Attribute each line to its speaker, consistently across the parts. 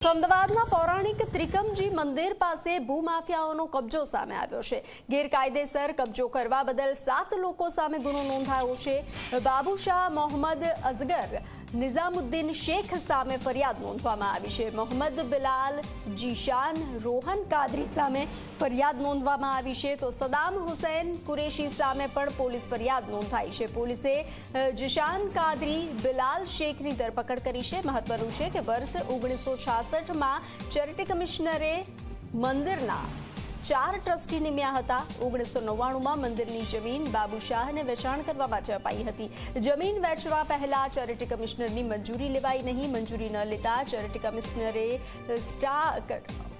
Speaker 1: તો અમદાવાદના પૌરાણિક ત્રિકમજી મંદિર પાસે ભૂમાફિયાઓનો કબજો સામે આવ્યો છે. ગેરકાયદેસર કબજો કરવા બદલ સાત લોકો સામે ગુનો નોંધાયો છે. બાબુશાહ મોહમ્મદ અઝગર નિઝામુદ્દીન શેખ સામે ફરિયાદ નોંધવામાં આવી છે. મોહમ્મદ બિલાલ, જીશાન, રોહન કાદરી સામે ફરિયાદ નોંધવામાં આવી છે. તો સદામ હુસૈન કુરેશી સામે પણ પોલીસ ફરિયાદ નોંધાઈ છે. પોલીસે જીશાન કાદરી, બિલાલ શેખની ધરપકડ કરી છે. મહત્વનું છે કે વર્ષ ઓગણીસો છાસઠમાં ચેરિટી કમિશનરે મંદિરના ચાર ટ્રસ્ટી નિમ્યા હતા. ઓગણીસો નવ્વાણુંમાં મંદિરની જમીન બાબુ શાહને વેચાણ કરવા માટે અપાઈ હતી. જમીન વેચવા પહેલા ચેરિટી કમિશનરની મંજૂરી લેવાઈ નહીં. મંજૂરી ન લેતા ચેરિટી કમિશનરે સ્ટા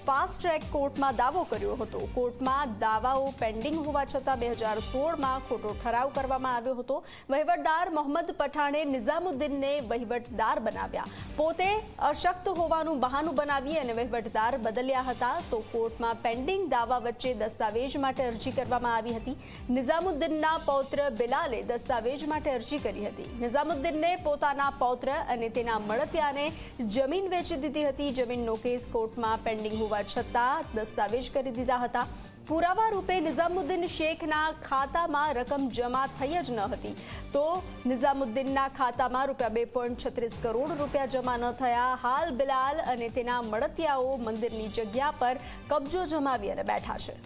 Speaker 1: ફાસ્ટ ટ્રેક કોર્ટમાં દાવો કર્યો હતો. કોર્ટમાં દાવાઓ પેન્ડિંગ હોવા છતાં બે હજાર સોળમાં ખોટો ઠરાવ કરવામાં આવ્યો હતો. વહીવટદાર મોહમ્મદ પઠાણે નિઝામુદ્દીનને વહીવટદાર બનાવ્યા. પોતે અશક્ત હોવાનું બહાનું બનાવી અને વહીવટદાર બદલ્યા હતા તો કોર્ટમાં પેન્ડિંગ દાવા વચ્ચે દસ્તાવેજ માટે અરજી કરવામાં આવી હતી. નિઝામુદ્દીનના પૌત્ર બિલાલે દસ્તાવેજ માટે અરજી કરી હતી. નિઝામુદ્દીનને પોતાના પૌત્ર અને તેના મળતિયાને જમીન વેચી દીધી હતી. જમીનનો કેસ કોર્ટમાં પેન્ડિંગ હોવા છતાં દસ્તાવેજ કરી દીધા હતા. પુરાવા રૂપે નિઝામુદ્દીન શેખના ખાતામાં રકમ જમા થઈ જ ન હતી. તો નિઝામુદ્દીનના ખાતામાં રૂપિયા બે પોઈન્ટ છત્રીસ કરોડ રૂપિયા જમા ન થયા. હાલ બિલાલ અને તેના મળતિયાઓ મંદિરની જગ્યા પર કબજો જમાવી અને બેઠા છે.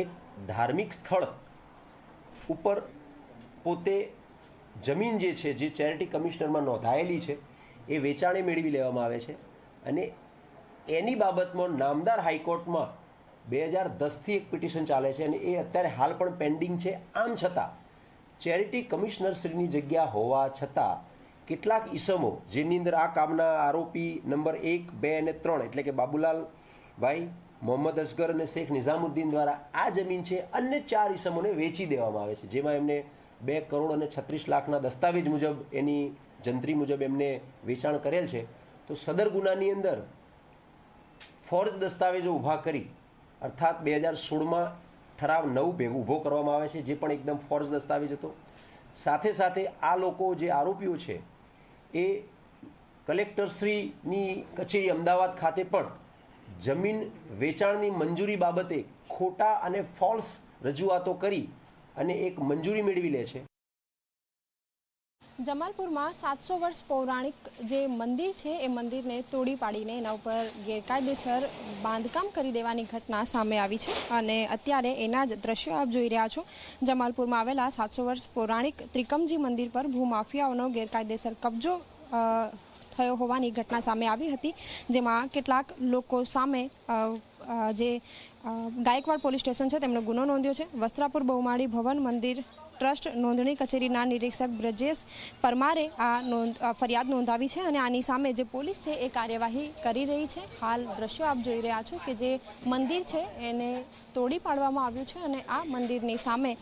Speaker 2: એક ધાર્મિક સ્થળ ઉપર પોતે જમીન જે છે, જે ચેરિટી કમિશનરમાં નોંધાયેલી છે, એ વેચાણે મેળવી લેવામાં આવે છે અને એની બાબતમાં નામદાર હાઈકોર્ટમાં બે હજાર દસથી એક પિટિશન ચાલે છે અને એ અત્યારે હાલ પણ પેન્ડિંગ છે. આમ છતાં, ચેરિટી કમિશનરશ્રીની જગ્યા હોવા છતાં, કેટલાક ઈસમો, જેની અંદર આ કામના આરોપી નંબર એક, બે અને ત્રણ, એટલે કે બાબુલાલ ભાઈ મોહમ્મદ અસગર અને શેખ નિઝામુદ્દીન દ્વારા આ જમીન છે, અન્ય ચાર ઈસમોને વેચી દેવામાં આવે છે. જેમાં એમને બે કરોડ અને છત્રીસ લાખના દસ્તાવેજ મુજબ એની જંત્રી મુજબ એમને વેચાણ કરેલ છે. તો સદર ગુનાની અંદર ફોર્જ દસ્તાવેજો ઊભા કરી, અર્થાત બે હજાર સોળમાં ઠરાવ નવ ભેગો ઊભો કરવામાં આવે છે, જે પણ એકદમ ફોર્જ દસ્તાવેજ હતો. સાથે સાથે આ લોકો જે આરોપીઓ છે, એ કલેક્ટરશ્રીની કચેરી અમદાવાદ ખાતે પણ જમીન વેચાણની મંજૂરી બાબતે ખોટા અને ફોલ્સ રજૂઆતો કરી અને એક મંજૂરી મેળવી લે છે.
Speaker 3: જમાલપુરમાં સાતસો વર્ષ પૌરાણિક જે મંદિર છે, એ મંદિરને તોડી પાડીને એના ઉપર ગેરકાયદેસર બાંધકામ કરી દેવાની ઘટના સામે આવી છે અને અત્યારે એના જ દ્રશ્યો આપ જોઈ રહ્યા છો. જમાલપુરમાં આવેલા સાતસો વર્ષ પૌરાણિક ત્રિકમજી મંદિર પર ભૂમાફિયાઓનો ગેરકાયદેસર કબજો થયો હોવાની ઘટના સામે આવી હતી, જેમાં કેટલાક લોકો સામે જે ગાયકવાડ પોલીસ સ્ટેશન છે તેમણે ગુનો નોંધ્યો છે. વસ્ત્રાપુર બહુમાળી ભવન મંદિર ટ્રસ્ટ નોંધણી કચેરીના નિરીક્ષક બ્રજેશ પરમારે આ ફરિયાદ નોંધાવી છે અને આની સામે જે પોલીસ છે એ કાર્યવાહી કરી રહી છે. હાલ દ્રશ્યો આપ જોઈ રહ્યા છો કે જે મંદિર છે એને તોડી પાડવામાં આવ્યું છે અને આ મંદિરની સામે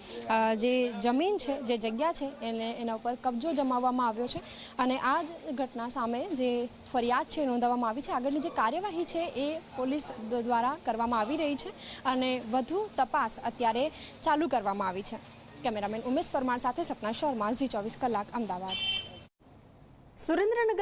Speaker 3: જે જમીન છે, જે જગ્યા છે એને, એના ઉપર કબજો જમાવવામાં આવ્યો છે અને આ જ ઘટના સામે જે ફરિયાદ છે નોંધાવવામાં આવી છે. આગળની જે કાર્યવાહી છે એ પોલીસ દ્વારા કરવામાં આવી રહી છે અને વધુ તપાસ અત્યારે ચાલુ કરવામાં આવી છે. કેમેરામેન ઉમેશ પરમાર સાથે સપના શર્મા ઝી ચોવીસ કલાક અમદાવાદ.
Speaker 1: સુરેન્દ્રનગર